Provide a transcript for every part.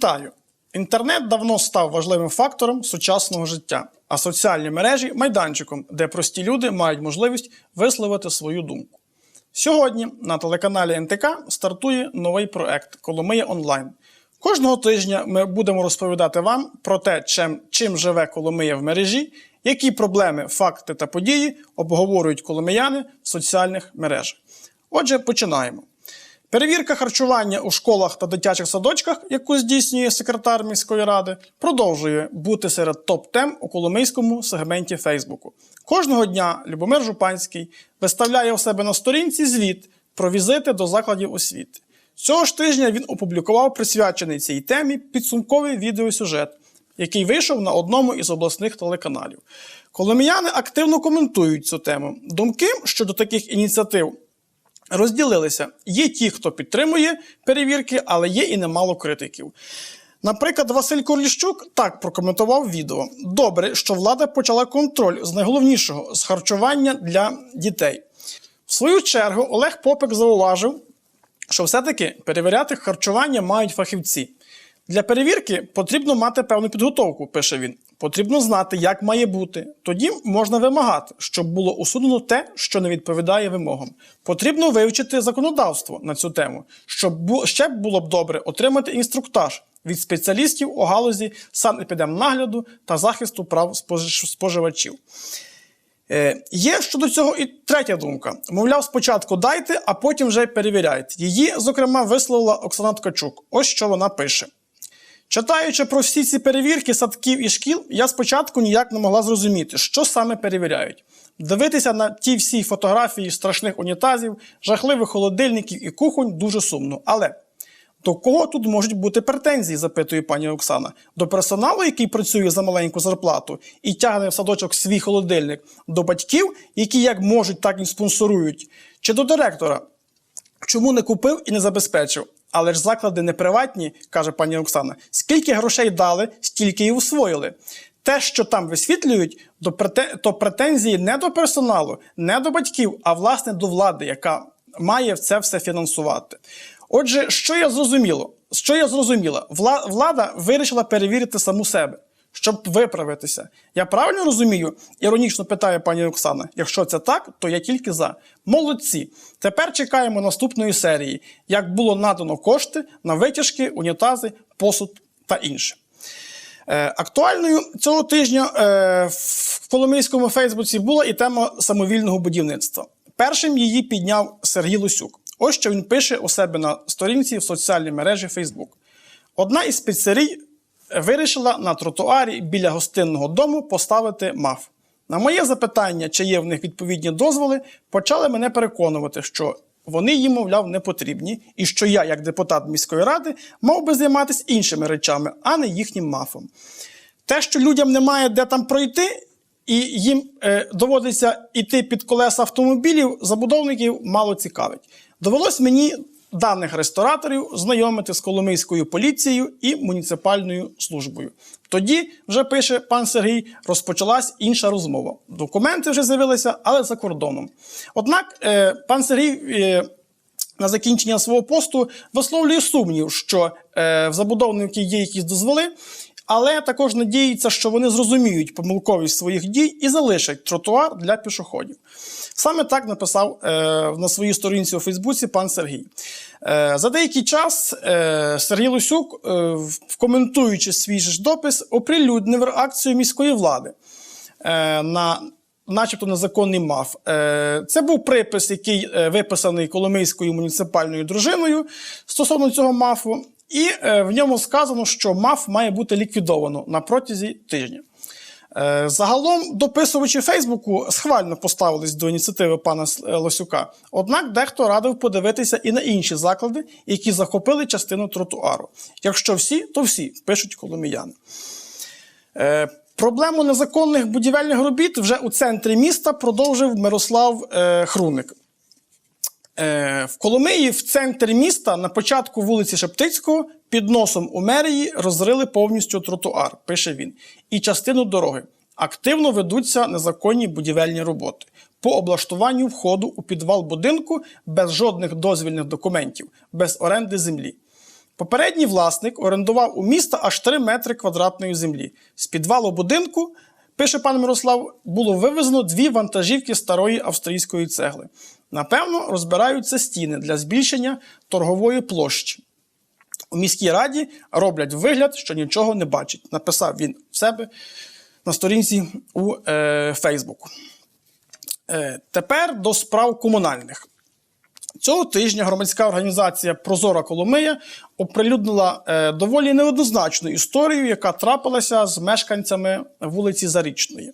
Вітаю! Інтернет давно став важливим фактором сучасного життя, а соціальні мережі майданчиком, де прості люди мають можливість висловити свою думку. Сьогодні на телеканалі НТК стартує новий проект Коломия онлайн. Кожного тижня ми будемо розповідати вам про те, чим, чим живе Коломия в мережі, які проблеми, факти та події обговорюють коломияни в соціальних мережах. Отже, починаємо. Перевірка харчування у школах та дитячих садочках, яку здійснює секретар міської ради, продовжує бути серед топ-тем у коломийському сегменті Фейсбуку. Кожного дня Любомир Жупанський виставляє у себе на сторінці звіт про візити до закладів освіти. Цього ж тижня він опублікував присвячений цій темі підсумковий відеосюжет, який вийшов на одному із обласних телеканалів. Коломіяни активно коментують цю тему. Думки щодо таких ініціатив розділилися. Є ті, хто підтримує перевірки, але є і немало критиків. Наприклад, Василь Корліщук так прокоментував відео: добре, що влада почала контроль з найголовнішого з харчування для дітей. В свою чергу Олег Попик зауважив, що все-таки перевіряти харчування мають фахівці. Для перевірки потрібно мати певну підготовку, пише він. Потрібно знати, як має бути. Тоді можна вимагати, щоб було усунено те, що не відповідає вимогам. Потрібно вивчити законодавство на цю тему, щоб ще було б добре отримати інструктаж від спеціалістів у галузі санепідемнагляду та захисту прав споживачів. Е, Є щодо цього і третя думка. Мовляв, спочатку дайте, а потім вже перевіряйте. Її, зокрема, висловила Оксана Ткачук. Ось що вона пише. Читаючи про всі ці перевірки садків і шкіл, я спочатку ніяк не могла зрозуміти, що саме перевіряють. Дивитися на ті всі фотографії страшних унітазів, жахливих холодильників і кухонь дуже сумно. Але до кого тут можуть бути претензії, запитує пані Оксана. До персоналу, який працює за маленьку зарплату і тягне в садочок свій холодильник, до батьків, які як можуть, так і спонсорують, чи до директора, Чому не купив і не забезпечив? Але ж заклади не приватні, каже пані Оксана. Скільки грошей дали, стільки і усвоїли. Те, що там висвітлюють, то претензії не до персоналу, не до батьків, а власне до влади, яка має це все фінансувати. Отже, що я зрозуміло? Що я зрозуміла? Влада вирішила перевірити саму себе, щоб виправитися. Я правильно розумію? Іронічно питає пані Оксана. Якщо це так, то я тільки за. Молодці. Тепер чекаємо наступної серії, як було надано кошти на витяжки, унітази, посуд та інше. Е, Актуальною цього тижня е, в Коломийському Фейсбуці була і тема самовільного будівництва. Першим її підняв Сергій Лусюк. Ось що він пише у себе на сторінці в соціальній мережі Facebook. Одна із піцерій вирішила на тротуарі біля гостинного дому поставити МАФ. На моє запитання, чи є в них відповідні дозволи, почали мене переконувати, що вони їм, мовляв, не потрібні, і що я, як депутат міської ради, мав би займатися іншими речами, а не їхнім мафом. Те, що людям немає де там пройти, і їм е, доводиться йти під колеса автомобілів, забудовників мало цікавить. Довелось мені даних рестораторів знайомити з Коломийською поліцією і муніципальною службою. Тоді, вже пише пан Сергій, розпочалась інша розмова. Документи вже з'явилися, але за кордоном. Однак, е, пан Сергій. Е, на закінчення свого посту висловлює сумнів, що е, в забудовників є якісь дозволи, але також надіється, що вони зрозуміють помилковість своїх дій і залишать тротуар для пішоходів. Саме так написав е, на своїй сторінці у Фейсбуці пан Сергій. Е, за деякий час е, Сергій Лусюк, е, коментуючи свій ж допис, оприлюднив реакцію міської влади е, на начебто незаконний МАФ. Е, Це був припис, який е, виписаний Коломийською муніципальною дружиною стосовно цього МАФу, і е, в ньому сказано, що МАФ має бути ліквідовано на протязі тижня. Е, Загалом дописувачі Фейсбуку схвально поставились до ініціативи пана е, Лосюка. Однак дехто радив подивитися і на інші заклади, які захопили частину тротуару. Якщо всі, то всі, пишуть коломіяни. Е, Проблему незаконних будівельних робіт вже у центрі міста продовжив Мирослав е, Хруник. Е, в Коломиї в центрі міста на початку вулиці Шептицького під носом у мерії розрили повністю тротуар, пише він, і частину дороги. Активно ведуться незаконні будівельні роботи по облаштуванню входу у підвал будинку без жодних дозвільних документів, без оренди землі. Попередній власник орендував у міста аж 3 метри квадратної землі. З підвалу будинку, пише пан Мирослав, було вивезено дві вантажівки старої австрійської цегли. Напевно, розбираються стіни для збільшення торгової площі. У міській раді роблять вигляд, що нічого не бачать. Написав він в себе на сторінці у е, Фейсбуку. Е, тепер до справ комунальних. Цього тижня громадська організація Прозора Коломия оприлюднила е, доволі неоднозначну історію, яка трапилася з мешканцями вулиці Зарічної.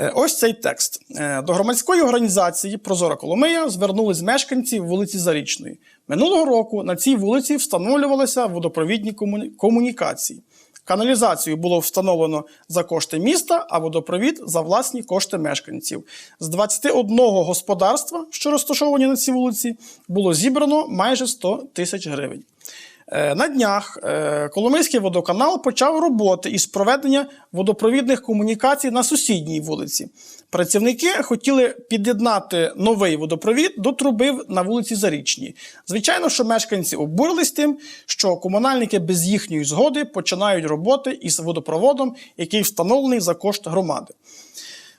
Е, ось цей текст. Е, до громадської організації Прозора Коломия звернулись мешканці вулиці Зарічної. Минулого року на цій вулиці встановлювалися водопровідні комуні- комунікації. Каналізацію було встановлено за кошти міста, а водопровід за власні кошти мешканців. З 21 господарства, що розташовані на цій вулиці, було зібрано майже 100 тисяч гривень. Е, На днях е, Коломийський водоканал почав роботи із проведення водопровідних комунікацій на сусідній вулиці. Працівники хотіли під'єднати новий водопровід до труби на вулиці Зарічній. Звичайно, що мешканці обурились тим, що комунальники без їхньої згоди починають роботи із водопроводом, який встановлений за кошт громади.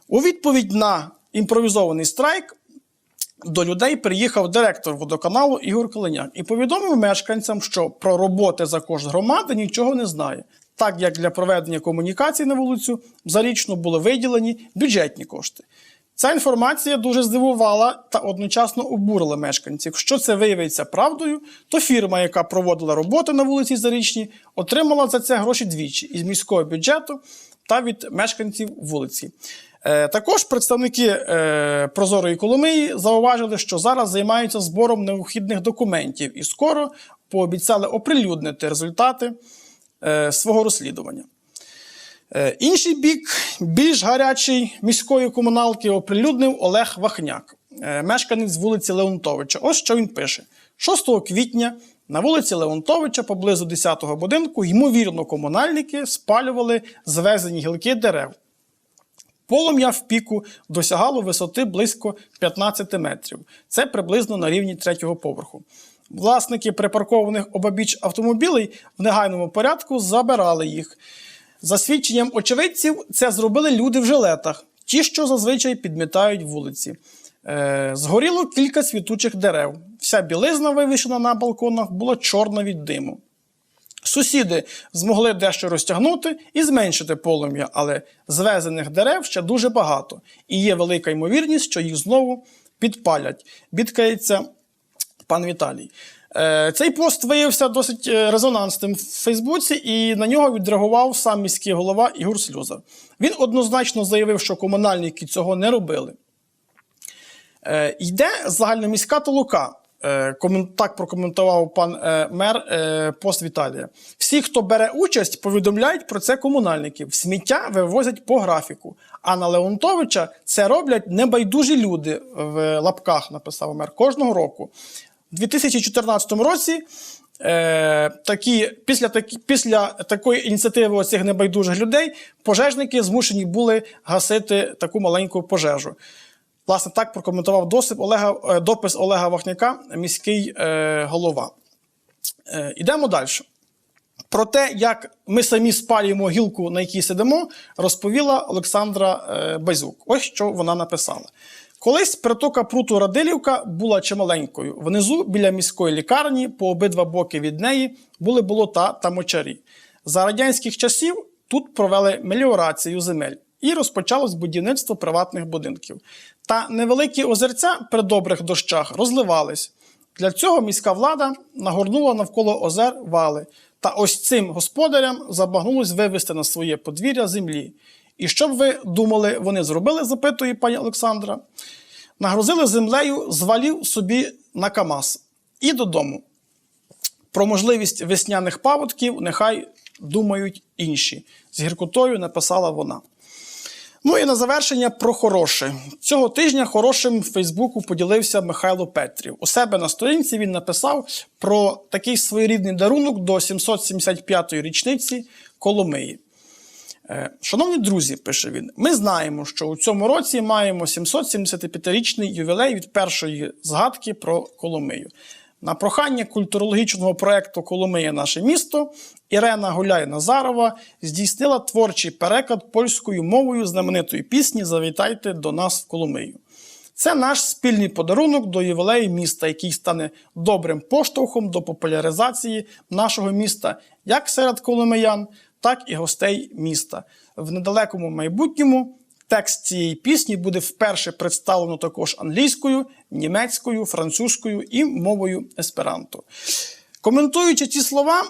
У відповідь на імпровізований страйк до людей приїхав директор водоканалу Ігор Калиняк і повідомив мешканцям, що про роботи за кошт громади нічого не знає, так як для проведення комунікацій на вулицю зарічно були виділені бюджетні кошти. Ця інформація дуже здивувала та одночасно обурила мешканців. Що це виявиться правдою, то фірма, яка проводила роботи на вулиці Зарічній, отримала за це гроші двічі із міського бюджету та від мешканців вулиці. Е, Також представники е, Прозорої Коломиї зауважили, що зараз займаються збором необхідних документів і скоро пообіцяли оприлюднити результати е, свого розслідування. Інший бік, більш гарячий міської комуналки, оприлюднив Олег Вахняк, мешканець вулиці Леонтовича. Ось що він пише: 6 квітня на вулиці Леонтовича поблизу 10-го будинку, ймовірно, комунальники спалювали звезені гілки дерев. Полум'я в піку досягало висоти близько 15 метрів. Це приблизно на рівні третього поверху. Власники припаркованих обабіч автомобілей в негайному порядку забирали їх. За свідченням очевидців, це зробили люди в жилетах, ті, що зазвичай підмітають вулиці. Е, згоріло кілька світучих дерев. Вся білизна, вивішена на балконах, була чорна від диму. Сусіди змогли дещо розтягнути і зменшити полум'я, але звезених дерев ще дуже багато, і є велика ймовірність, що їх знову підпалять. Бідкається пан Віталій. Е, Цей пост виявився досить е, резонансним в Фейсбуці, і на нього відреагував сам міський голова Ігор Слюзар. Він однозначно заявив, що комунальники цього не робили. Е, Йде загальноміська толока. Е, Так прокоментував пан е, мер е, пост Віталія. Всі, хто бере участь, повідомляють про це комунальників. Сміття вивозять по графіку. А на Леонтовича це роблять небайдужі люди в лапках, написав мер кожного року. У 2014 році е, такі, після, такі, після такої ініціативи оцих небайдужих людей пожежники змушені були гасити таку маленьку пожежу. Власне, так прокоментував досип Олега, е, допис Олега Вахняка, міський е, голова. Е, ідемо далі. Про те, як ми самі спалюємо гілку, на якій сидимо, розповіла Олександра е, Базюк. Ось що вона написала. Колись притока пруту Радилівка була чималенькою. Внизу, біля міської лікарні, по обидва боки від неї були болота та мочарі. За радянських часів тут провели меліорацію земель і розпочалось будівництво приватних будинків. Та невеликі озерця при добрих дощах розливались. Для цього міська влада нагорнула навколо озер вали. Та ось цим господарям забагнулось вивести на своє подвір'я землі. І що б ви думали, вони зробили, запитує пані Олександра. Нагрузили землею з валів собі на Камаз і додому. Про можливість весняних паводків нехай думають інші. З гіркотою написала вона. Ну і на завершення про хороше. Цього тижня хорошим в Фейсбуку поділився Михайло Петрів. У себе на сторінці він написав про такий своєрідний дарунок до 775-ї річниці Коломиї. Е, Шановні друзі, пише він, ми знаємо, що у цьому році маємо 775-річний ювілей від першої згадки про Коломию. На прохання культурологічного проєкту Коломия наше місто Ірена Гуляй-Назарова здійснила творчий переклад польською мовою знаменитої пісні Завітайте до нас в Коломию. Це наш спільний подарунок до ювілею міста, який стане добрим поштовхом до популяризації нашого міста як серед коломиян, так і гостей міста. В недалекому майбутньому текст цієї пісні буде вперше представлено також англійською, німецькою, французькою і мовою есперанто. Коментуючи ці слова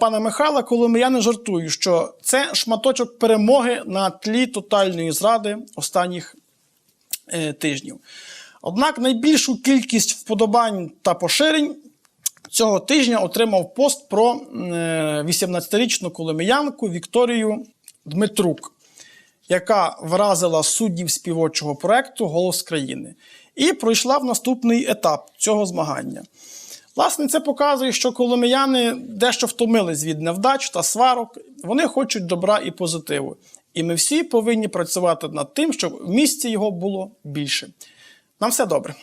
пана Михайла, Коломияни жартують, що це шматочок перемоги на тлі тотальної зради останніх е, тижнів. Однак найбільшу кількість вподобань та поширень цього тижня отримав пост про е, 18-річну коломиянку Вікторію Дмитрук, яка вразила суддів співочого проекту Голос країни і пройшла в наступний етап цього змагання. Власне, це показує, що коломияни дещо втомились від невдач та сварок. Вони хочуть добра і позитиву. І ми всі повинні працювати над тим, щоб в місті його було більше. Нам все добре.